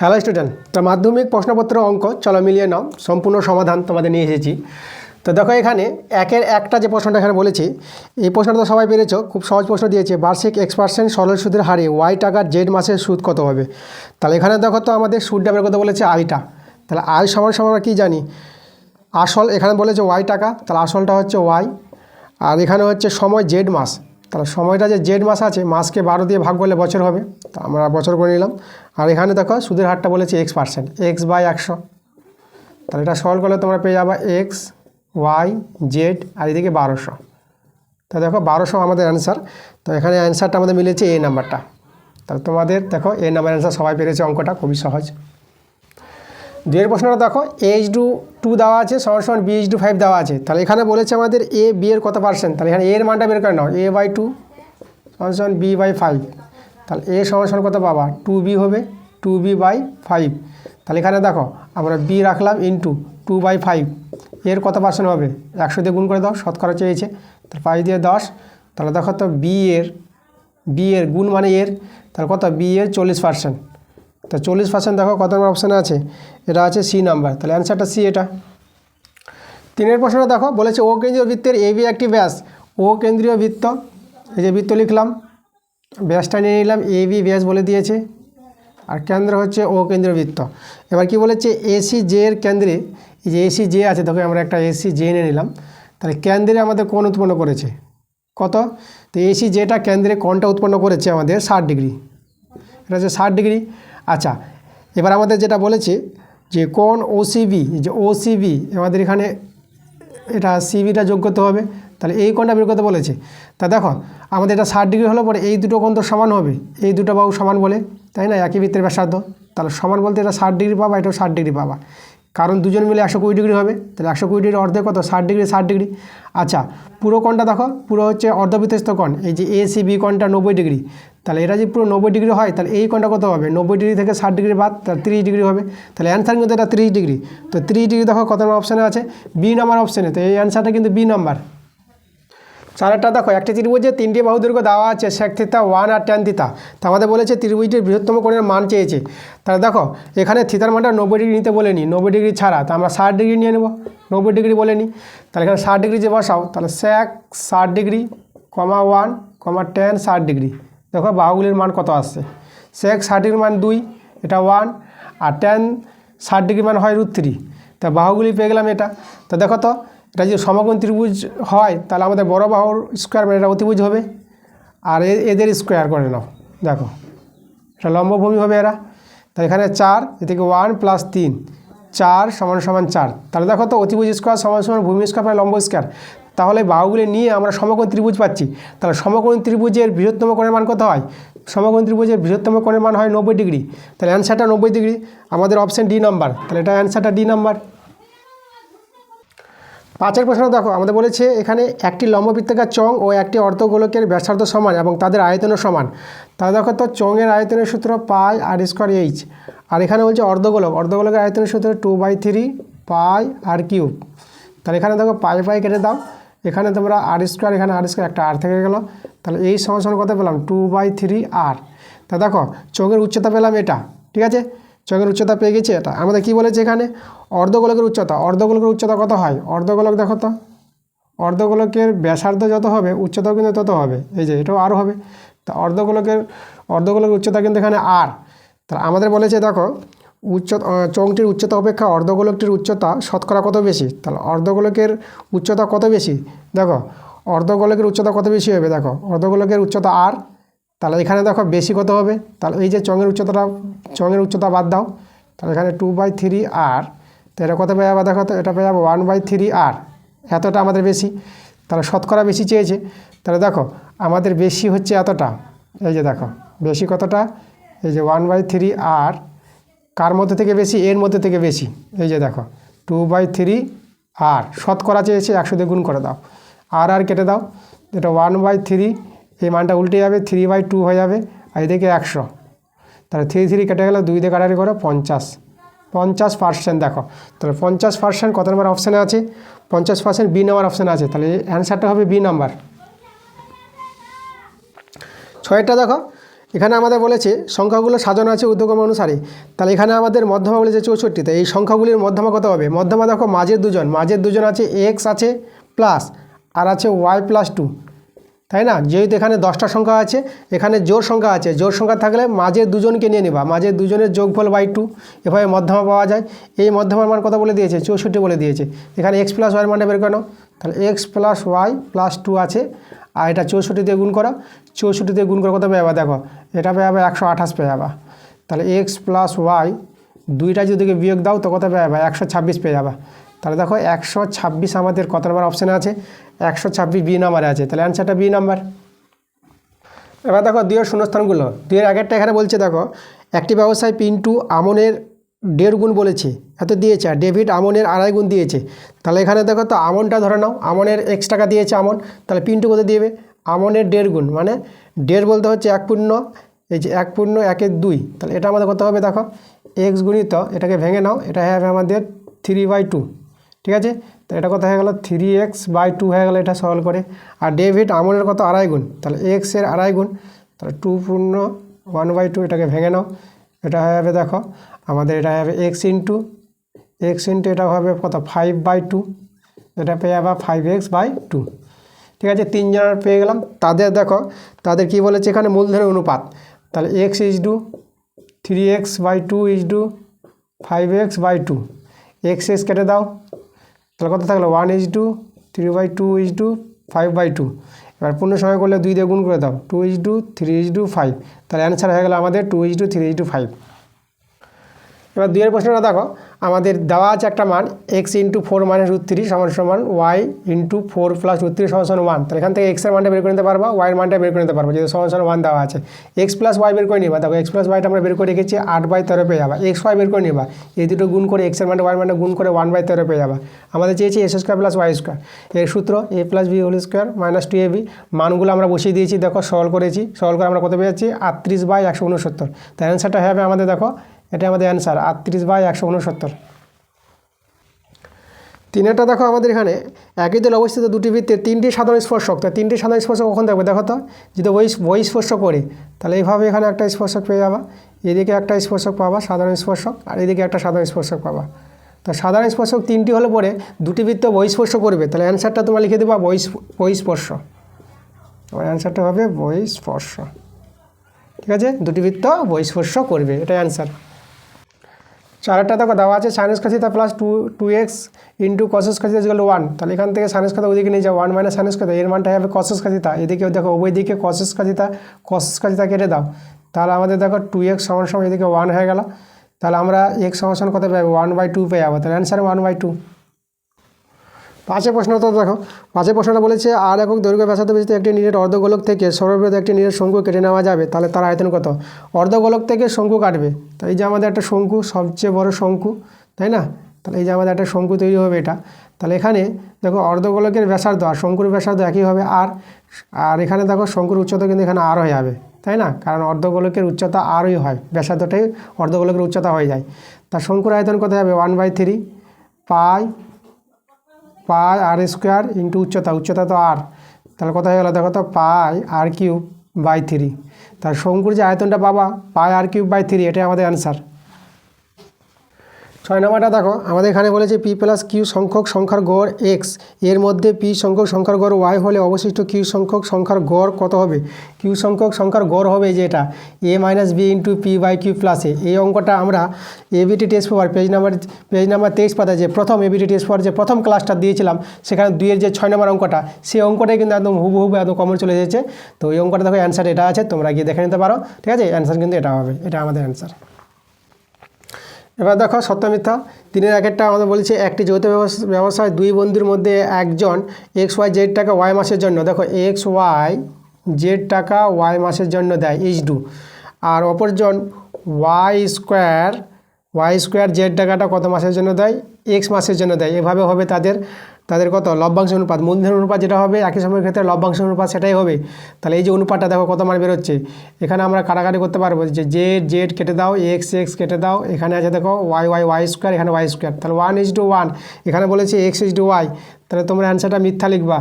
Hello student তো মাধ্যমিক প্রশ্নপত্র অঙ্ক, চলো মিলিয়ে নাও। সম্পূর্ণ সমাধান তোমাদের নিয়ে এসেছি। তো দেখো এখানে একের একটা যে প্রশ্নটা এখানে বলেছি, এই প্রশ্নটা তো সবাই পেরেছ, খুব সহজ প্রশ্ন দিয়েছে। বার্ষিক এক্স পার্সেন্ট সরল সুদের হারে ওয়াই টাকার জেড মাসের সুদ কত হবে? তাহলে এখানে দেখো তো আমাদের সুদটা বের কথা বলেছে আইটা তাহলে আই সমান সমান আমরা কী জানি? আসল, এখানে বলেছে ওয়াই টাকা, তাহলে আসলটা হচ্ছে ওয়াই, আর এখানে হচ্ছে সময় জেড মাস। তাহলে সময়টা যে জেড মাস আছে, মাসকে বারো দিয়ে ভাগ করলে বছর হবে, তো আমরা বছর করে নিলাম। আর এখানে দেখো, সুদের হারটা বলেছে এক্স পার্সেন্ট এক্স বাই একশো। তাহলে এটা সলভ করলে তোমরা পেয়ে যাবে এক্স ওয়াই জেড আর এদিকে বারোশো। তো দেখো, বারোশো আমাদের অ্যান্সার তো এখানে অ্যান্সারটা আমাদের মিলেছে এ নাম্বারটা তাহলে তোমাদের দেখো এ নাম্বার অ্যান্সার সবাই পেরেছে অঙ্কটা, খুবই সহজ। দুয়ের প্রশ্নটা দেখো এইচ ডু টু দেওয়া আছে, সমান সমান বি এইচ টু ফাইভ দেওয়া আছে। তাহলে এখানে বলেছে আমাদের এ বি এর কত পার্সেন্ট তাহলে এখানে এর মানটা বের করে নাও এ বাই টু সমান সমান বি বাই ফাইভ তাহলে এ সমান সমান কত পাবা? টু বি হবে টু বি বাই ফাইভ তাহলে এখানে দেখো, আমরা বি রাখলাম ইন্টু টু বাই ফাইভ এর কত পার্সেন্ট হবে? একশো দিয়ে গুণ করে দাও, শতকরা চেয়েছে। তাহলে পাঁচ দিয়ে দশ, তাহলে দেখো তো বি এর বি এর গুণ মানে এর, তাহলে কত? বি এর চল্লিশ পার্সেন্ট তা চল্লিশ পার্সেন্ট দেখো কত নম্বর অপশানে আছে? এটা আছে সি নাম্বার তাহলে অ্যান্সারটা সি এটা। তিনের প্রশ্নটা দেখো, বলেছে ও কেন্দ্রীয় বৃত্তের এ বি একটি ব্যাস ও কেন্দ্রীয় বৃত্ত, এই যে বৃত্ত লিখলাম, ব্যাসটা নিয়ে নিলাম এ বি ব্যাস বলে দিয়েছে, আর কেন্দ্র হচ্ছে ও কেন্দ্রীয় বৃত্ত। এবার কি বলেছে? এসি জে এর কেন্দ্রে, এই যে এসি জে আছে, দেখো আমরা একটা এসি জে নিয়ে নিলাম, তাহলে কেন্দ্রে আমাদের কোণ উৎপন্ন করেছে? কত? তো এসি যেটা কেন্দ্রে কোণটা উৎপন্ন করেছে আমাদের ষাট ডিগ্রি। এটা হচ্ছে ষাট ডিগ্রি। আচ্ছা এবার আমাদের যেটা বলেছে যে কোন ওসিবি যে ওসিবি আমাদের এখানে এটা সিবিটা যোগ করতে হবে, তাহলে এই কোণটা বের করতে বলেছে। তা দেখো, আমাদের এটা ষাট ডিগ্রি হলে পরে এই দুটো কোণ তো সমান হবে, এই দুটো বাহু সমান বলে, তাই না? একই বৃত্তের ব্যাসার্ধ। তাহলে সমান বলতে এটা ষাট ডিগ্রি পাবা, এটাও ষাট ডিগ্রি পাবা। কারণ দুজন মিলে একশো কুড়ি ডিগ্রি হবে, তাহলে একশো কুড়ি ডিগ্রি অর্ধেক কত? ষাট ডিগ্রি ষাট ডিগ্রি। আচ্ছা পুরো কোণটা দেখো, পুরো হচ্ছে অর্ধবৃত্তস্থ কোণ, এই যে এ সি বি কোণটা নব্বই ডিগ্রি। তাহলে এটা যদি পুরো নব্বই ডিগ্রি হয়, তাহলে এই কোণটা কত হবে? নব্বই ডিগ্রি থেকে ষাট ডিগ্রি বাদ, তাহলে তিরিশ ডিগ্রি হবে। তাহলে অ্যান্সার কিন্তু এটা তিরিশ ডিগ্রি। তো তিরিশ ডিগ্রি দেখো কত নম্বর অপশানে আছে? বি নাম্বার অপশানে তো এই অ্যান্সারটা কিন্তু বি নাম্বার চারেরটা দেখো, একটি ত্রিভুজে তিনটি বাহু দৈর্ঘ্য দেওয়া আছে সেক থিতা ওয়ান আর টেন থিতা তা আমাদের বলেছে ত্রিভুজটির বৃহত্তম কোণের মান চেয়েছে। তাহলে দেখো, এখানে থিতার মানটা নব্বই ডিগ্রি নিতে বলেনি, নব্বই ডিগ্রি ছাড়া। তা আমরা ষাট ডিগ্রি নিয়ে নেব, নব্বই ডিগ্রি বলেনি। তাহলে এখানে ষাট ডিগ্রি যে বসাও, তাহলে সেক ষাট degree comma one comma ten ষাট ডিগ্রি। দেখো বাহুগুলির মান কত আসছে সেক ষাট ডিগ্রির মান দুই, এটা ওয়ান আর টেন ষাট ডিগ্রি মান হয় রুট থ্রি তা বাহুগুলি পেয়ে গেলাম এটা। তা দেখো তো, এটা যদি সমকোণ ত্রিভুজ হয়, তাহলে আমাদের বড় বাহুর স্কোয়ার মানে এটা অতিভুজ হবে। আর এ- এদের স্কোয়ার করে নাও। দেখো, এটা লম্বভূমি হবে এরা। তা এখানে চার এদিকে ওয়ান প্লাস তিন। চার সমান সমান চার। তাহলে দেখো তো, অতিভুজ স্কোয়ার সমান সমান ভূমি স্কোয়ার মানে লম্ব স্কোয়ার তাহলে বাহুগুলি নিয়ে আমরা সমকোণ ত্রিভুজ পাচ্ছি। তাহলে সমকোণ ত্রিভুজের বৃহত্তম কোণের মান কত হয়? সমকোণ ত্রিভুজের বৃহত্তম কোণের মান হয় নব্বই ডিগ্রি। তাহলে অ্যান্সারটা নব্বই ডিগ্রি। আমাদের অপশান ডি নাম্বার তাহলে এটা অ্যান্সারটা ডি নাম্বার পাঁচের প্রশ্ন দেখো, আমাদের বলেছে এখানে একটি লম্ববৃত্তাকার চং ও একটি অর্ধগোলকের ব্যাসার্ধ সমান এবং তাদের আয়তনও সমান। তাহলে দেখো তো চঙের আয়তনের সূত্র পাই আর স্কোয়ার এইচ আর এখানে বলছে অর্ধগোলক। অর্ধগোলকের আয়তনের সূত্র two by three pi r cube তাহলে এখানে দেখো পাই পাই কেটে দাও। এখানে তোমরা আর স্কোয়ার এখানে আর স্কোয়ার একটা আর থেকে গেলো। তাহলে এই সমান কত পেলাম? টু বাই থ্রি আর তা দেখো চোখের উচ্চতা পেলাম এটা, ঠিক আছে? চোখের উচ্চতা পেয়ে গেছি এটা। আমাদের কি বলেছে এখানে? অর্ধগোলকের উচ্চতা। অর্ধগোলকের উচ্চতা কত হয়? অর্ধগোলক দেখো তো। অর্ধগোলকের ব্যাসার্ধ যত হবে, উচ্চতাও কিন্তু তত হবে। এই যে, এটাও আরও হবে। তা অর্ধগোলকের অর্ধগোলকের উচ্চতা কিন্তু এখানে আর তা আমাদের বলেছে, দেখো উচ্চ আহ, চোঙটির উচ্চতা অপেক্ষা অর্ধগোলকটির উচ্চতা শতকরা কত বেশি? তাহলে অর্ধগোলকের উচ্চতা কত বেশি? দেখো অর্ধগোলকের উচ্চতা কত বেশি হবে? দেখো অর্ধগোলকের উচ্চতা আর তাহলে এখানে দেখো বেশি কত হবে? তাহলে এই যে চঙের উচ্চতাটা চঙের উচ্চতা বাদ দাও। তাহলে এখানে টু বাই থ্রি আর তো এটা কত পেয়ে যাবে? দেখো তো এটা পেয়ে যাব ওয়ান বাই থ্রি আর এতটা আমাদের বেশি। তাহলে শতকরা বেশি চেয়েছে। তাহলে দেখো আমাদের বেশি হচ্ছে এতটা। এই যে দেখো বেশি কতটা? এই যে ওয়ান বাই থ্রি আর কার মধ্যে থেকে বেশি? এর মধ্যে থেকে বেশি। এই যে দেখো টু বাই থ্রি আর শতকরা চেয়েছে, একশো দিয়ে গুণ করে দাও। আর আর কেটে দাও। এটা ওয়ান বাই থ্রি এই মানটা উল্টে যাবে থ্রি বাই টু হয়ে যাবে, আর এদিকে একশো। তাহলে থ্রি থ্রি কেটে গেলে দুই দিয়ে কাটারি করো, পঞ্চাশ। পঞ্চাশ পার্সেন্ট দেখো, তাহলে পঞ্চাশ পার্সেন্ট কত নম্বর অপশানে আছে? পঞ্চাশ পার্সেন্ট বি নাম্বার অপশানে আছে, তাহলে অ্যান্সারটা হবে বি নাম্বার ছয়টা দেখো এখানে আমাদের বলেছে, সংখ্যাগুলো সাজানো আছে উদ্যোগম অনুসারে। তাহলে এখানে আমাদের মধ্যমা বলেছে চৌষট্টি তো এই সংখ্যাগুলির মধ্যমা কত হবে? মধ্যমা দেখো, মাঝের দুজন। মাঝের দুজন আছে এক্স আছে প্লাস আর আছে ওয়াই প্লাস টু তাই না? যেহেতু এখানে দশটা সংখ্যা আছে, এখানে জোর সংখ্যা আছে। জোর সংখ্যা থাকলে মাঝের দুজনকে নিয়ে নেবা। মাঝের দুজনের যোগফল বাই টু এভাবে মধ্যমা পাওয়া যায়। এই মধ্যমার মান কত বলে দিয়েছে? চৌষট্টি বলে দিয়েছে। এখানে এক্স প্লাস ওয়াই মানটা বের কেন তাহলে x plus y plus two আছে। আর এটা চৌষট্টি দিয়ে গুণ করো, চৌষট্টি দিয়ে গুণ করে কত পেয়ে দেখো, এটা পেয়ে যাবে একশো আঠাশ পেয়ে যাবা। তাহলে এক্স প্লাস ওয়াই দুইটা যদি বিয়োগ দাও তো কত পেয়ে যাবা? একশো ছাব্বিশ পেয়ে যাবা। তাহলে দেখো, একশো ছাব্বিশ আমাদের কত নাম্বার অপশানে আছে? একশো ছাব্বিশ বি নাম্বারে আছে। তাহলে অ্যান্সারটা বি নাম্বার এবার দেখো, দুইয়ের শূন্যস্থানগুলো। দুইয়ের আগেরটা এখানে বলছে, দেখো, একটি ব্যবসায় পিন্টু আমনের দেড় গুণ বলেছে। এত দিয়েছে। আর ডেভিড আমনের আড়াই গুণ দিয়েছে। তাহলে এখানে দেখো তো, আমনটা ধরে নাও। আমনের এক্স টাকা দিয়েছে আমন। তাহলে পিন্টু কত দিবে? আমনের দেড় গুণ। মানে দেড় বলতে হচ্ছে এক পূর্ণ। এই যে এক পূর্ণ, একের দুই। তাহলে এটা আমাদের কত হবে, দেখো। এক্স গুণিত, এটাকে ভেঙে নাও। এটা হবে আমাদের থ্রি বাই টু ঠিক আছে? তো এটা কত হয়ে গেল? থ্রি এক্স বাই টু হয়ে গেলো এটা সলভ করে। আর ডেভিড আমনের কত? আড়াই গুণ। তাহলে এক্সের আড়াই গুণ। তাহলে টু পূর্ণ ওয়ান বাই টু এটাকে ভেঙে নাও। এটা হয়ে যাবে, দেখো। আমাদের এটা হবে এক্স ইন্টু এক্স ইন্টু এটা হবে কত? ফাইভ বাই টু এটা পেয়ে যাবা ফাইভ এক্স বাই টু ঠিক আছে, তিনজনের পেয়ে গেলাম। তাদের দেখো, তাদের কি বলেছে এখানে? মূলধনের অনুপাত। তাহলে x is to three x by two is to five x by two x x কেটে দাও। তাহলে কত থাকল? One is to three by two is to five by two এবার পূর্ণ সময় করলে দুই দিয়ে গুণ করে দাও। Two is to three is to five তাহলে অ্যান্সার হয়ে গেলো আমাদের two is to three is to five এবার দুইয়ের প্রশ্নটা দেখো। আমাদের দেওয়া আছে একটা মান x into four minus root three সমান সমান y into four plus root three সমান সমান ওয়ান তাহলে এখান থেকে এক্সের মানটা বের করে নিতে পারবা ওয়াইয়ের মানটা বের করে নিতে পারব, যেহেতু সমান সমান ওয়ান দেওয়া আছে। এক্স প্লাস ওয়াই বের করে নিবা, দেখো এক্স প্লাস ওয়াইটা আমরা বের করে রেখেছি, আট বাই তেরো পেয়ে যাবা। এক্স ওয়াই বের করে নিবা, এই দুটো গুণ করে এক্সের মানটা ওয়াই মানটা গুণ করে ওয়ান বাই তেরো পেয়ে যাবা। আমাদের চেয়েছি s square plus y square এর সূত্র A plus B whole square minus two A B মানগুলো আমরা বসিয়ে দিয়েছি, দেখো সলভ করেছি সলভ করে আমরা কত পেয়েছি আটত্রিশ বাই একশো উনসত্তর। তাই অ্যান্সারটা হবে আমাদের, দেখো এটা আমাদের অ্যান্সার আটত্রিশ বাই একশো উনসত্তর। তিনেরটা দেখো আমাদের এখানে, একই দল অবস্থিত, দুটি বৃত্তের তিনটি সাধারণ স্পর্শক। তো তিনটি সাধারণ স্পর্শক কখন থাকবে দেখো তো, যদি ওই ওই স্পর্শক করে তাহলে এইভাবে এখানে একটা স্পর্শক পেয়ে যাবা। এদিকে একটা স্পর্শক পাবা, সাধারণ স্পর্শক, আর এদিকে একটা সাধারণ স্পর্শক পাবা। তো সাধারণ স্পর্শক তিনটি হলে পরে দুটি বৃত্ত বহিস্পর্শ করবে তাহলে অ্যান্সারটা তোমরা লিখে দেবা বহিস বহিস্পর্শ তোমার অ্যান্সারটা হবে বহিস্পর্শ ঠিক আছে? দুটি বৃত্ত বহিস্পর্শ করবে, এটাই অ্যান্সার চারটা দেখো দেওয়া আছে sinus খাসিতা plus two two x into কসেস খাসিতা ইজকাল ওয়ান তাহলে এখান থেকে সাইনাস খাতা ওইদিকে নিয়ে যাও ওয়ান মাইনাস সাইনাস খাতা এর মানটা হবে কসেস খাসিতা এদিকে দেখো ওই দিকে কসেস খাসিতা কসেস খাসিতা কেটে দাও। তাহলে আমাদের দেখো টু এক্স সমান সমান এদিকে ওয়ান হয়ে গেল। তাহলে আমরা এক্স সমান কত পাবো ওয়ান বাই টু পেয়ে যাব। তাহলে অ্যান্সার ওয়ান বাই টু পাঁচের প্রশ্নটা দেখো পাঁচের প্রশ্নটা বলেছে, আর একক দৈর্ঘ্য ব্যাসার্ধ বিশিষ্ট একটি নিরেট অর্ধগোলক থেকে সর্ববৃহৎ একটি নিরেট শঙ্কু কেটে নেওয়া যাবে। তাহলে তার আয়তন কত? অর্ধগোলক থেকে শঙ্কু কাটবে। তো এই যে আমাদের একটা শঙ্কু, সবচেয়ে বড় শঙ্কু, তাই না? তাহলে এই যে আমাদের একটা শঙ্কু তৈরি হবে এটা। তাহলে এখানে দেখো অর্ধগোলকের ব্যাসার্ধ আর শঙ্কুর ব্যাসার্ধ একই হবে, আর আর এখানে দেখো শঙ্কুর উচ্চতা কিন্তু এখানে আর হয়ে যাবে, তাই না? কারণ অর্ধগোলকের উচ্চতা আরই হয়, ব্যাসার্ধটাই অর্ধগোলকের উচ্চতা হয়ে যায়। তা শঙ্কুর আয়তন কত হবে? One by three pi pi r square into উচ্চতা উচ্চতা তো আর। তাহলে কথা হয়ে গেলো দেখো তো? Pi r cube by three. তার শঙ্কুর যে আয়তনটা পাবা, pi r cube by three, এটাই আমাদের অ্যান্সার ছয় নম্বরটা দেখো, আমাদের এখানে বলেছে পি প্লাস কিউ সংখ্যক সংখ্যার গড় এক্সের মধ্যে পি সংখ্যক সংখ্যার গড় ওয়াই হলে অবশিষ্ট কিউ সংখ্যক সংখ্যার গড় কত হবে? কিউ সংখ্যক সংখ্যার গড় হবে যেটা A minus B into P by Q plus এই অঙ্কটা আমরা ABT test paper page number page number তেইশ পাতা যে প্রথম এবিটি টেস্ট পেপার যে প্রথম ক্লাসটা দিয়েছিলাম, সেখানে দুইয়ের যে ছয় নম্বর অঙ্কটা, সেই অঙ্কটাই কিন্তু একদম হুবহু হুবহু একদম কমন চলে এসেছে। তো এই অঙ্কটা দেখো অ্যান্সার এটা আছে, তোমরা গিয়ে দেখে নিতে পারো। ঠিক আছে? অ্যান্সার কিন্তু এটা হবে, এটা আমাদের অ্যান্সার এবার দেখো সত্য মিথ্যা। তিনের একটা আমাদের বলছে, একটি যৌথ ব্যবসায় দুই বন্ধুর মধ্যে একজন এক্স ওয়াই জেড টাকা ওয়াই মাসের জন্য। দেখো, এক্স ওয়াই জেড টাকা ওয়াই মাসের জন্য দেয়, এইচ ডু। আর অপরজন y square y square z টাকাটা কত মাসের জন্য দেয়? এক্স মাসের জন্য দেয়। এভাবে হবে তাদের তাদের কত? লভ্যাংশ অনুপাত। মূলধন অনুপাত যেটা হবে, একই সময়ের ক্ষেত্রে লভ্যাংশ অনুপাত সেটাই হবে। তাহলে এই যে অনুপাতটা দেখো কত মান বেরোচ্ছে। এখানে আমরা কাটাকাটি করতে পারব যে জেড জেড কেটে দাও এক্স এক্স কেটে দাও। এখানে আছে দেখো ওয়াই ওয়াই ওয়াই স্কোয়ার এখানে ওয়াই স্কোয়ার তাহলে ওয়ান ইজ টু ওয়ান এখানে বলেছে এক্স ইজ টু ওয়াই তাহলে তোমরা অ্যান্সারটা মিথ্যা লিখবা।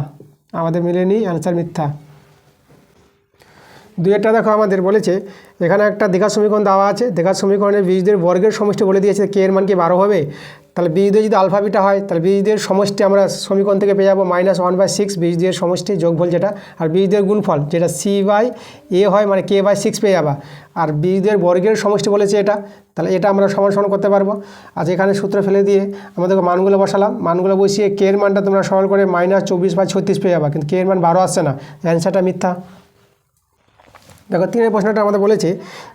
আমাদের মিলেনি অ্যান্সার মিথ্যা। দুইটা দেখো আমাদের বলেছে, এখানে একটা দীঘা সমীকরণ দেওয়া আছে। দীঘার সমীকরণের বীজদের বর্গের সমষ্টি বলে দিয়েছে। কে এর মান কি বারো হবে? তাহলে বীজদের যদি আলফা বিটা হয়, তাহলে বীজদের সমষ্টি আমরা সমীকরণ থেকে পেয়ে যাব মাইনাস ওয়ান বাই সিক্স বীজদের সমষ্টি যোগফল যেটা, আর বীজদের গুণফল যেটা সি বাই এ হয় মানে কে বাই সিক্স পেয়ে যাবা। আর বীজদের বর্গের সমষ্টি বলেছে এটা, তাহলে এটা আমরা সমান সমান করতে পারব। আর এখানে সূত্র ফেলে দিয়ে আমাদেরকে মানগুলো বসালাম। মানগুলো বসিয়ে কে এর মানটা তোমরা সরল করে মাইনাস চব্বিশ বাই ছত্রিশ পেয়ে যাবা, কিন্তু কে এর মান বারো আসছে না। অ্যান্সারটা মিথ্যা। দেখো, তিনের প্রশ্নটা আমাদের বলেছে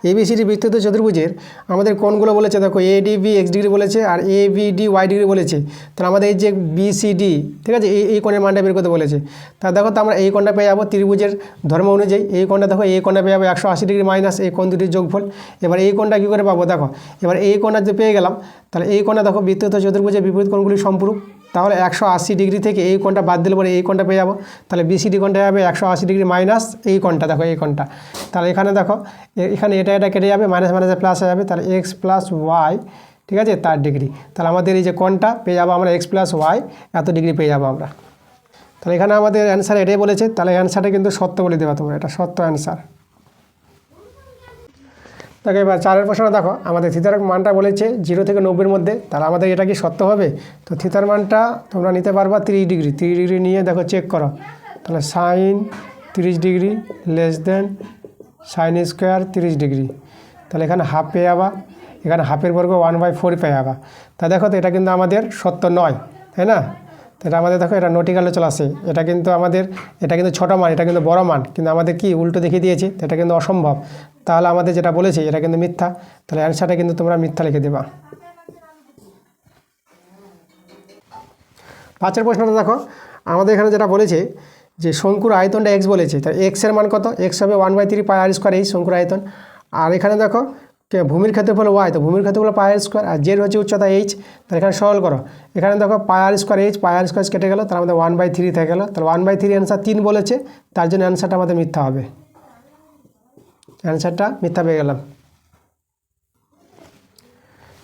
এবিসিডি বিস্তৃত চতুর্ভুজের আমাদের কোনগুলো বলেছে, দেখো A D B x degree বলেছে আর A B D y degree বলেছে। তাহলে আমাদের এই যে বিসিডি ঠিক আছে, এই এই কোণের মানটা বের করতে বলেছে। তা দেখো, তো আমরা এই কোণটা পেয়ে যাব ত্রিভুজের ধর্ম অনুযায়ী। এই কোণটা দেখো, এই কোণটা পেয়ে যাব একশো আশি ডিগ্রি মাইনাস, এই কোণ দুটির যোগফল। এবার এই কোণটা কী করে পাবো? দেখো, এবার এই কোণটা যে পেয়ে গেলাম, তাহলে এই কোণটা দেখো, বিস্তৃত চতুর্ভুজের বিপরীত কোণগুলি সম্পূরক। তাহলে একশো আশি ডিগ্রি থেকে এই কোণটা বাদ দিলে পরে এই কোণটা পেয়ে যাব। তাহলে বিসিডি কোণটা যাবে একশো আশি ডিগ্রি মাইনাস এই কোণটা, দেখো এই কোণটা। তাহলে এখানে দেখো এখানে এটা এটা কেটে যাবে, মাইনাস মাইনাসে প্লাস হয়ে যাবে, তাহলে এক্স প্লাস ওয়াই ঠিক আছে? তার ডিগ্রি। তাহলে আমাদের এই যে কোণটা পেয়ে যাব আমরা এক্স প্লাস ওয়াই এত ডিগ্রি পেয়ে যাব আমরা। তাহলে এখানে আমাদের অ্যান্সার এটাই বলেছে। তাহলে অ্যান্সারটা কিন্তু সত্য বলে দেবা তোমরা, এটা সত্য অ্যান্সার দেখো এবার চারের প্রশ্ন দেখো। আমাদের থিতার মানটা বলেছে জিরো থেকে নব্বইয়ের মধ্যে। তাহলে আমাদের এটা কি সত্য হবে? তো থিতার মানটা তোমরা নিতে পারবা তিরিশ ডিগ্রি। তিরিশ ডিগ্রি নিয়ে দেখো চেক করো। তাহলে সাইন তিরিশ degree less than sine square তিরিশ ডিগ্রি। তাহলে এখানে হাফ পেয়ে যাবা। এখানে হাফের বর্গ ওয়ান বাই ফোর পেয়ে যাবা। তা দেখো তো এটা কিন্তু আমাদের সত্য নয়, তাই না? তো এটা আমাদের দেখো এটা নটিকালে চলে আসে। এটা কিন্তু আমাদের, এটা কিন্তু ছোটো মান এটা কিন্তু বড় মান কিন্তু আমাদের কি উল্টো দেখিয়ে দিয়েছে? এটা কিন্তু অসম্ভব। তাহলে আমাদের যেটা বলেছে, এটা কিন্তু মিথ্যা। তাহলে অ্যান্সারটা কিন্তু তোমরা মিথ্যা লিখে দেবা। পাঁচের প্রশ্নটা দেখো। আমাদের এখানে যেটা বলেছে যে শঙ্কুর আয়তনটা এক্স বলেছে। তাই এক্সের মান কত? এক্স হবে one by three pi r square এই শঙ্কুর আয়তন। আর এখানে দেখো কে ভূমির ক্ষেত্রফল ওয়াই তো ভূমির ক্ষেত্রফল পাই আর স্কোয়ার আর জেড হচ্ছে উচ্চতা এইচ তাহলে এখানে সরল করো। এখানে দেখো pi r square h pi r square কেটে গেল, তার মধ্যে ওয়ান বাই থ্রি থেকে গেলো। তাহলে ওয়ান বাই থ্রি অ্যান্সার তিন বলেছে, তার জন্য অ্যান্সারটা আমাদের মিথ্যা হবে। অ্যান্সারটা মিথ্যা পেয়ে গেলাম।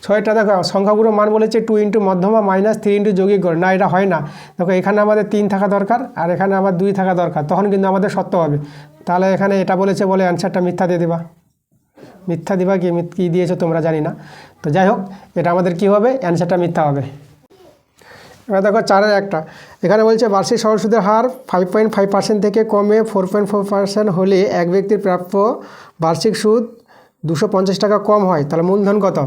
ছয়টা দেখো সংখ্যাগুলো মান বলেছে টু ইন্টু মধ্যমা মাইনাস থ্রি ইন্টু যৌগিক গড়। না, এটা হয় না। দেখো, এখানে আমাদের তিন থাকা দরকার, আর এখানে আবার দুই থাকা দরকার, তখন কিন্তু আমাদের সত্য হবে। তাহলে এখানে এটা বলেছে বলে অ্যান্সারটা মিথ্যা দিয়ে দেবা। মিথ্যা দিবা কি কী দিয়েছ তোমরা জানি না। তো যাই হোক, এটা আমাদের কি হবে? অ্যান্সারটা মিথ্যা হবে। এবার দেখো চারের একটা। এখানে বলছে, বার্ষিক সরল সুদের হার ফাইভ পয়েন্ট ফাইভ পার্সেন্ট থেকে কমে ফোর পয়েন্ট ফোর পার্সেন্ট হলে এক ব্যক্তির প্রাপ্য বার্ষিক সুদ দুশো পঞ্চাশ টাকা কম হয়। তাহলে মূলধন কত?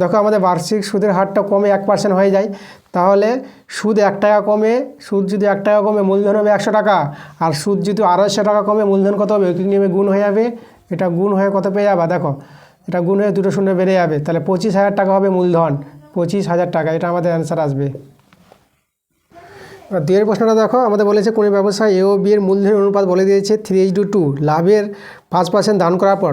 দেখো আমাদের বার্ষিক সুদের হারটা কমে এক পার্সেন্ট হয়ে যায়। তাহলে সুদ এক টাকা কমে, সুদ যদি এক টাকা কমে, মূলধন হবে একশো টাকা। আর সুদ যদি আড়াইশো টাকা কমে, মূলধন কত হবে? ঐকিক নিয়মে গুণ হয়ে যাবে এটা গুণ হয়ে কত পেয়ে যাবা? দেখো, এটা গুণ হয়ে দুটো শূন্য বেড়ে যাবে। তাহলে পঁচিশ হাজার টাকা হবে মূলধন। পঁচিশ হাজার টাকা, এটা আমাদের অ্যান্সার আসবে। এবার দুয়ের প্রশ্নটা দেখো, আমাদের বলেছে কোনো ব্যবসায় এ ও বি এর মূলধনের অনুপাত বলে দিয়েছে থ্রি এইচ টু টু লাভের পাঁচ পার্সেন্ট দান করার পর।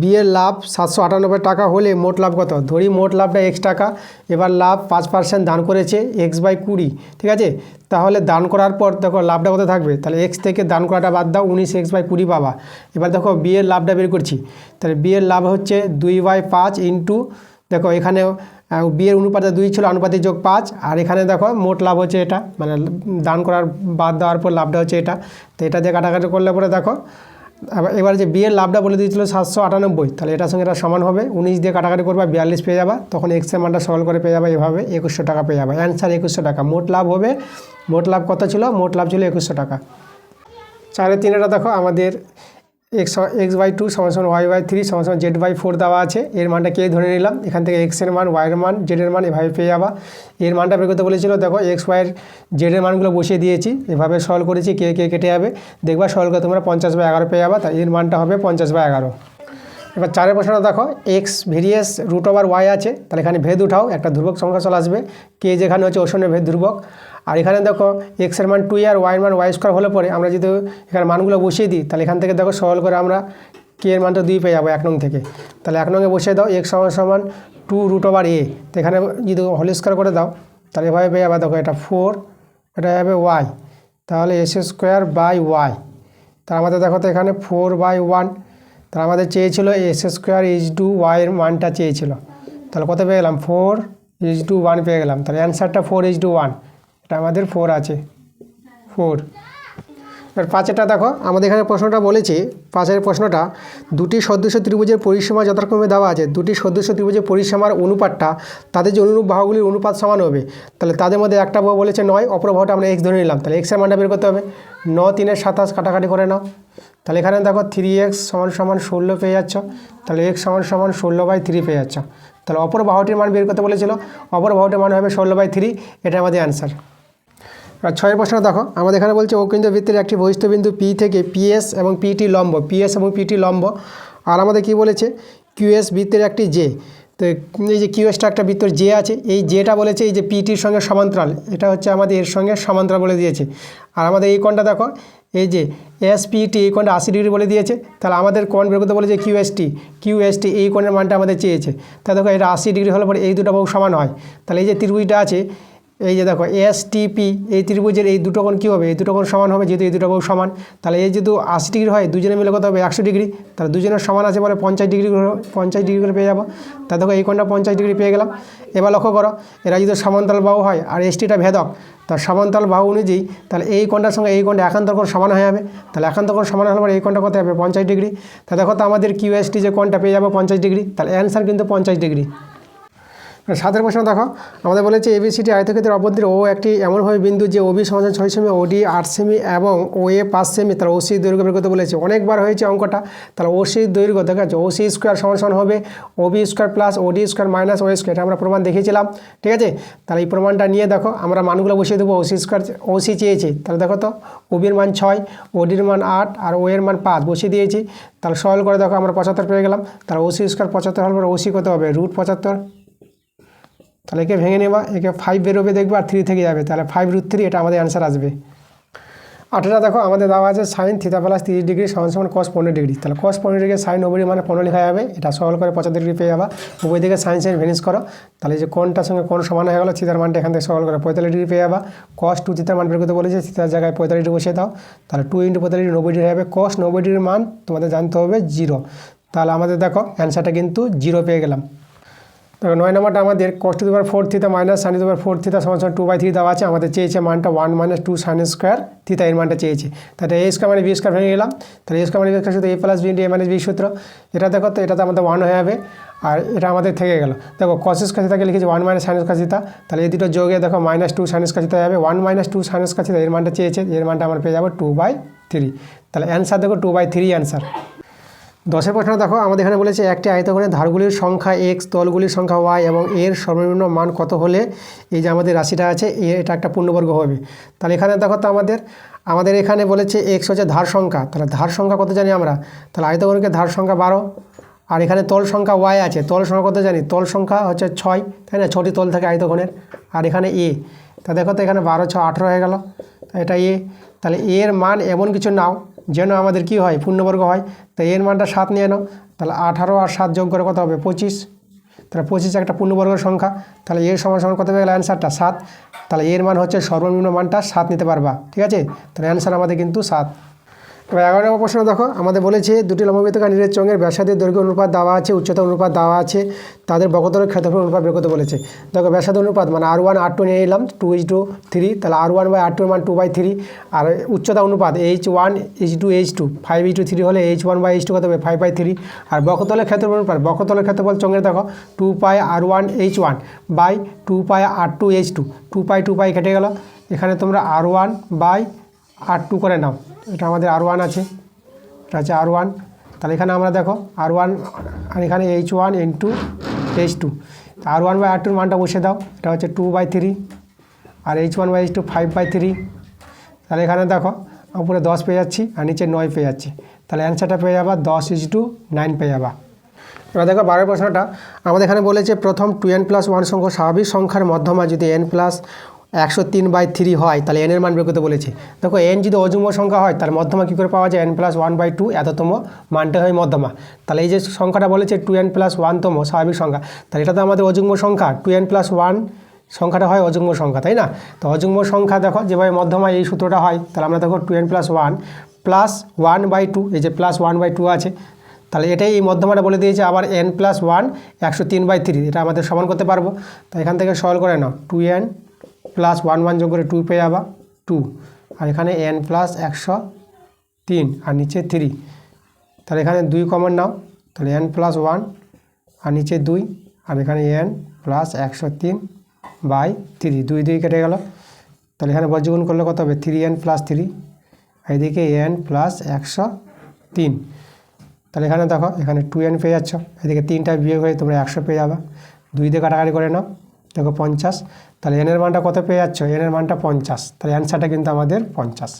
বি এর লাভ সাতশো আটানব্বই টাকা হলে মোট লাভ কত? ধরি মোট লাভটা এক্স টাকা, এবার লাভ পাঁচ পার্সেন্ট দান করেছে এক্স বাই কুড়ি, ঠিক আছে? তাহলে দান করার পর দেখো লাভটা কত থাকবে? তাহলে এক্স থেকে দান করাটা বাদ দাও, উনিশ এক্স বাই কুড়ি পাবা। এবার দেখো বিয়ের লাভটা বের করছি। তাহলে বিয়ের লাভ হচ্ছে দুই বাই পাঁচ ইন্টু দেখো এখানে বিয়ের অনুপাতে দুই ছিল অনুপাতে যোগ পাঁচ, আর এখানে দেখো মোট লাভ হচ্ছে এটা মানে দান করার, বাদ দেওয়ার পর লাভটা হচ্ছে এটা। তো এটা দিয়ে কাটাকাটি করলে পরে দেখো এবার যে বিয়ের লাভটা বলে দিয়েছিল সাতশো আটানব্বই, তাহলে এটার সঙ্গে এটা সমান হবে। উনিশ দিয়ে কাটাকাটি করবা, বিয়াল্লিশ পেয়ে যাবা, তখন এক্সের মানটা সরল করে পেয়ে যাবে এভাবে, একুশশো টাকা পেয়ে যাবে। অ্যান্সার একুশশো টাকা। মোট লাভ হবে, মোট লাভ কত ছিল? মোট লাভ ছিল একুশশো টাকা। চারে তিনেটা দেখো, আমাদের এক্স এক্স বাই টু সমান সমান ওয়াই বাই থ্রি সমান জেড বাই ফোর দেওয়া আছে। এর মানটা কে ধরে নিলাম? এখান থেকে এক্সের মান ওয়াইয়ের মান জেডের মান এভাবে পেয়ে যাবা। এর মানটা বের করতে বলেছিল, দেখো এক্স ওয়াইয়ের জেডের মানগুলো বসিয়ে দিয়েছি। এভাবে সলভ করেছি, কে কে কেটে যাবে। দেখবা সলভ করে তোমরা পঞ্চাশ বাই এগারো পেয়ে যাবা, তাই এর মানটা হবে পঞ্চাশ বাই এগারো। এবার চারের প্রশ্নটা দেখো, X varies root over Y আছে, তাহলে এখানে ভেদ উঠাও, একটা ধ্রুবক সংখ্যা চলে আসবে। কে যেখানে হচ্ছে ওষণের ভেদ ধ্রুবক। আর এখানে দেখো এক্সের মান টু আর ওয়াইয়ের মান ওয়াই স্কোয়ার হলে পরে আমরা যদি এখানে মানগুলো বসিয়ে দিই, তাহলে এখান থেকে দেখো সরল করে আমরা কে এর মানটা দুই পেয়ে যাব এক নং থেকে। তাহলে এক নঙে বসিয়ে দাও এক্স সমান সমান টু রুট ওভার এ তো এখানে যদি হোল স্কোয়ার করে দাও, তাহলে এভাবে পেয়ে যাবে, দেখো এটা ফোর এটা হবে ওয়াই তাহলে এস স্কোয়ার বাই ওয়াই তার আমাদের দেখো তো এখানে ফোর বাই ওয়ান তাহলে আমাদের চেয়েছিল এস স্কোয়ার ইজ টু ওয়াইয়ের মানটা চেয়েছিল। তাহলে কত পেয়ে গেলাম? ফোর ইজ টু ওয়ান পেয়ে গেলাম। তাহলে অ্যান্সারটা ফোর ইজ টু ওয়ান এটা আমাদের ফোর আছে। ফোর এবার পাঁচেরটা দেখো, আমাদের এখানে প্রশ্নটা বলেছি, পাঁচের প্রশ্নটা, দুটি সদস্য ত্রিভুজের পরিসীমা যথাক্রমে দেওয়া আছে। দুটি সদস্য ত্রিভুজের পরিসীমার অনুপাতটা, তাদের যে অনুরূপ বাহুগুলির অনুপাত সমান হবে। তাহলে তাদের মধ্যে একটা বাহু বলেছে নয়, অপর বাহুটা আমরা এক্স ধরে নিলাম। তাহলে এক্সের মানটা বের করতে হবে। ন তিনের সাতাশ কাটাকাটি করে নাও। তাহলে এখানে দেখো থ্রি এক্স সমান সমান ষোলো পেয়ে যাচ্ছ। তাহলে এক্স সমান সমান ষোলো বাই থ্রি পেয়ে যাচ্ছ। তাহলে অপর বাহুটির মান বের করতে বলেছিল। অপর বাহুটির মান হবে ষোলো বাই থ্রি এটা আমাদের অ্যান্সার আর ছয়ের প্রশ্ন দেখো। আমাদের এখানে বলছে অকেন্দ্র বৃত্তের একটি বহিষ্ঠ বিন্দু পি থেকে পিএস এবং পিটি লম্ব। পিএস এবং পিটি লম্ব। আর আমাদের কি বলেছে? কিউএস বৃত্তের একটি জে তো এই যে কিউএসটা একটা বৃত্তর জে আছে। এই জেটা বলেছে এই যে পিটির সঙ্গে সমান্তরাল। এটা হচ্ছে আমাদের এর সঙ্গে সমান্তরাল বলে দিয়েছে। আর আমাদের এই কোণটা দেখো। এই যে এস এসপিটি এই কোণটা আশি ডিগ্রি বলে দিয়েছে। তাহলে আমাদের কোণ বের করতে বলেছে কিউএসটি কিউএসটি এই কোণের মানটা আমাদের চেয়েছে। তা দেখো, এটা আশি ডিগ্রি হলে পরে এই দুটো বহু সমান হয়। তাহলে এই যে ত্রিভুজটা আছে এই যে দেখো এস টিপি এই ত্রিভুজের এই দুটো কোণ কী হবে? এই দুটো কোণ সমান হবে, যেহেতু এই দুটো কোণ সমান, তাহলে এই যেহেতু আশি ডিগ্রি হয়, দুজনে মিলে কত হবে? একশো ডিগ্রি। তাহলে দুজনের সমান আছে বলে পঞ্চাশ ডিগ্রি পঞ্চাশ ডিগ্রি করে পেয়ে যাব। তা দেখো, এই কোণটা পঞ্চাশ ডিগ্রি পেয়ে গেলাম। এবার লক্ষ্য করো, এরা যদি সমান্তরাল বাহু হয়, আর এসটিটা ভেদক তার সমান্তরাল বাহু অনুযায়ী, তাহলে এই কোণটার সঙ্গে এই কোণটা একান্তর কোণ সমান হয়ে যাবে। তাহলে একান্তর কোণ সমান হলে পরে এই কোণটা কত হবে? পঞ্চাশ ডিগ্রি। তা দেখো, তো আমাদের কিউএসটি যে কোণটা পেয়ে যাব পঞ্চাশ ডিগ্রি, তাহলে অ্যান্সার কিন্তু পঞ্চাশ ডিগ্রি। সাতের প্রশ্ন দেখো। আমাদের বলেছে এবিসিটি আয়তক্ষেত্রের অভ্যন্তরে ও একটি এমনভাবে বিন্দু যে ওবি সমাধান ছয় সেমি ওডি আট সেমি এবং ও এ পাঁচ সেমি। তাহলে ওসি দৈর্ঘ্য বের করতে বলেছে। অনেকবার হয়েছে অঙ্কটা। তাহলে ওসি দৈর্ঘ্য, দেখা যাচ্ছে ওসি স্কোয়ার সমান সমান হবে OB square plus OD square minus O square আমরা প্রমাণ দেখিয়েছিলাম। ঠিক আছে? তাহলে এই প্রমাণটা নিয়ে দেখো। আমরা মানগুলো বসিয়ে দেবো। ওসি স্কোয়ার ওসি চেয়েছি। তাহলে দেখো তো ওবির মান ছয় ওডির মান আট আর ও এর মান পাঁচ বসিয়ে দিয়েছি। তাহলে সরল করে দেখো, আমরা পঁচাত্তর পেয়ে গেলাম। তাহলে ওসি স্কোয়ার পঁচাত্তর হলে পরে ওসি কত হবে? রুট পঁচাত্তর। তাহলে একে ভেঙে নেবা, একে ফাইভ বেরোবে দেখবে আর থ্রি থেকে যাবে। তাহলে ফাইভ রুট থ্রি এটা আমাদের অ্যান্সার আসবে। আঠেরো দেখো, আমাদের দেওয়া আছে সাইন থিতা প্লাস তিরিশ ডিগ্রি সমান সমান কস পনেরো ডিগ্রি তাহলে কস পনেরো ডিগ্রি সাইন নব্বই মানে পনেরো লেখা যাবে, এটা সরল করে পঁচাত্তর ডিগ্রি পেয়ে যাবা। উভয় দিকে সাইন সাইন ভেনিস করো। তাহলে যে কোনটার সঙ্গে কোন সমান হয়ে গেলো থিতার মানটা এখান থেকে সরল করে পঁয়তাল্লিশ ডিগ্রি পেয়ে যাবা। কস টু থিতার মান বের করতে বলেছে থিতার জায়গায় পঁয়তাল্লিশ ডিগ্রি বসিয়ে দাও। তাহলে টু ইন্টু পঁয়তাল্লিশ নব্বই ডিগ্রি হবে কস নব্বই ডিগ্রির মান তোমাদের জানতে হবে জিরো তাহলে আমাদের দেখো অ্যান্সারটা কিন্তু জিরো পেয়ে গেলাম। দেখো নয় নম্বরটা আমাদের কষ্ট দুবার ফোর থিতা মাইনাস সাইন দুবার ফোর থিতা সমান সমান টু বাই থ্রি দেওয়া আছে। আমাদের চেয়েছে মানটা one minus two sine square theta এর মানটা চেয়েছে। তাহলে এ স্কোয়ার মানে বি স্কোয়ার ভেঙে গেলাম। তাহলে এ স্কোয়ার মানে বি স্কোয়ার শুধু A plus B into A minus B সূত্র। এটা দেখো তো এটা তো আমাদের ওয়ান হয়ে যাবে। আর এটা আমাদের থেকে গেল। দেখো কস স্কোয়ার থিতাকে লিখেছি one minus sine square theta তাহলে এই দুটো যোগে দেখো minus two sine square theta যাবে। One minus two sine square theta এর মানটা চেয়েছে। এর মানটা আমরা পেয়ে যাব টু বাই থ্রি তাহলে অ্যান্সার দেখো টু বাই থ্রি অ্যান্সার দশের প্রশ্ন দেখো, আমাদের এখানে বলেছে একটি আয়তঘনের ধারগুলির সংখ্যা এক্স তলগুলির সংখ্যা ওয়াই এবং এর সর্বনিম্ন মান কত হলে এই যে আমাদের রাশিটা আছে এটা একটা পূর্ণবর্গ হবে। তাহলে এখানে দেখো তো আমাদের আমাদের এখানে বলেছে এক্স হচ্ছে ধার সংখ্যা, তাহলে ধার সংখ্যা কত জানি আমরা? তাহলে আয়তঘনকে ধার সংখ্যা বারো, আর এখানে তল সংখ্যা ওয়াই আছে, তল সংখ্যা কত জানি? তল সংখ্যা হচ্ছে ছয়, তাই না? ছটি তল থাকে আয়তঘনের আর এখানে এ তা দেখো তো এখানে বারো, ছ, আঠেরো হয়ে গেল এটা এ তাহলে এর মান এমন কিছু নাও যেন আমাদের কি হয়, পূর্ণবর্গ হয়, তো এর মানটা সাত নিয়ে নাও। তাহলে আঠারো আর সাত যোগ করে কত হবে? পঁচিশ। তাহলে পঁচিশ একটা পূর্ণবর্গের সংখ্যা। তাহলে এর সমান সমান কত হবে অ্যান্সারটা সাত। তাহলে এর মান হচ্ছে সর্বনিম্ন মানটা সাত নিতে পারবা। ঠিক আছে? তাহলে অ্যান্সার আমাদের কিন্তু সাত। এবার এগারো নম্বর প্রশ্ন দেখো, আমাদের বলেছে দুটি লম্ববৃত্তকার নিরের চঙ্গের ব্যাসাদের দৈর্ঘ্য অনুপাত দেওয়া আছে উচ্চতা অনুপাত দেওয়া আছে, তাদের বকতলের ক্ষেত্রফল অনুপাত বের করতে বলেছে। দেখো ব্যাসাদ অনুপাত মানে আর ওয়ান আর টু নিয়ে নিলাম টু এইচ টু থ্রি তাহলে R one by R two মান টু বাই থ্রি আর উচ্চতা অনুপাত H one H two H two five H two three হলে H one by H two কত হবে? ফাইভ বাই থ্রি আর বকতলের ক্ষেত্রফল অনুপাত বকতলের ক্ষেত্রফল চঙ্গের দেখো two pi R one H one by two pi R two H two two pi two pi কেটে গেল, এখানে তোমরা R one by R two করে নাও। এটা আমাদের আর ওয়ান আছে। এটা হচ্ছে আর ওয়ান তাহলে এখানে আমরা দেখো আর ওয়ান আর এখানে H one and two H two R one by R টুর মানটা বসে দাও। এটা হচ্ছে two by three R H one by H two five by three তাহলে এখানে দেখো, উপরে দশ পেয়ে যাচ্ছি, আর নিচে নয় পেয়ে যাচ্ছি। তাহলে অ্যান্সারটা পেয়ে যাবা, দশ ইজ টু নাইন পেয়ে যাবা। এবার দেখো বারোর প্রশ্নটা। আমাদের এখানে বলেছে প্রথম টু এন প্লাস ওয়ান সংখ্যা স্বাভাবিক সংখ্যার মধ্যমা, যদি এন প্লাস একশো তিন বাই থ্রি হয়, তাহলে এনের মান বের করতে বলেছে। দেখো এন যদি অযুগ্ম সংখ্যা হয়, তাহলে মধ্যমা কী করে পাওয়া যায়? N plus one by two এততম মানটা হয় মধ্যমা। তাহলে এই যে সংখ্যাটা বলেছে টু এন প্লাস ওয়ানতম স্বাভাবিক সংখ্যা, তাহলে এটা তো আমাদের অযুগ্ম সংখ্যা টু এন প্লাস ওয়ান সংখ্যাটা হয় অযুগ্ম সংখ্যা, তাই না? তো অযুগ্ম সংখ্যা দেখো, যেভাবে মধ্যমা এই সূত্রটা হয়, তাহলে আমরা দেখো two N plus one plus one by two এই যে প্লাস ওয়ান বাই টু আছে, তাহলে এটাই এই মধ্যমাটা বলে দিয়েছে, আবার এন প্লাস ওয়ান একশো তিন বাই থ্রি এটা আমাদের সমান করতে পারব। তো এখান থেকে সরল করে নাও two N plus one one যোগ করে টু পেয়ে যাবা টু আর এখানে এন প্লাস একশো তিন, আর নিচে থ্রি তাহলে এখানে দুই কমন নাও, তাহলে এন প্লাস ওয়ান আর নিচে দুই, আর এখানে এন প্লাস একশো তিন বাই থ্রি দুই দুই কেটে গেল। তাহলে এখানে বজ্রগুণ করলে কত হবে? থ্রি এন প্লাস থ্রি এদিকে এন প্লাস একশো তিন। তাহলে এখানে দেখো, এখানে টু এন পেয়ে যাচ্ছ। এদিকে তিনটা বিয়োগ হয়ে তোমরা একশো পেয়ে যাবে। দুই দিয়ে কাটাকাটি করে নাও। দেখো পঞ্চাশ। তাহলে এনের মানটা কত পেয়ে যাচ্ছ? এনের মানটা পঞ্চাশ। তাহলে অ্যান্সারটা কিন্তু আমাদের পঞ্চাশ।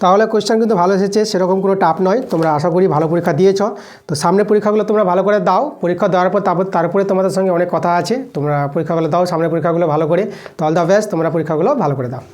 তাহলে কোয়েশ্চেন কিন্তু ভালো এসেছে, সেরকম কোনো টাপ নয়। তোমরা আশা করি ভালো পরীক্ষা দিয়েছ। তো সামনে পরীক্ষাগুলো তোমরা ভালো করে দাও। পরীক্ষা দেওয়ার পর তারপর, তারপরে তোমাদের সঙ্গে অনেক কথা আছে। তোমরা পরীক্ষাগুলো দাও সামনে পরীক্ষাগুলো ভালো করে। তো অল দ্য বেস্ট তোমরা পরীক্ষাগুলো ভালো করে দাও।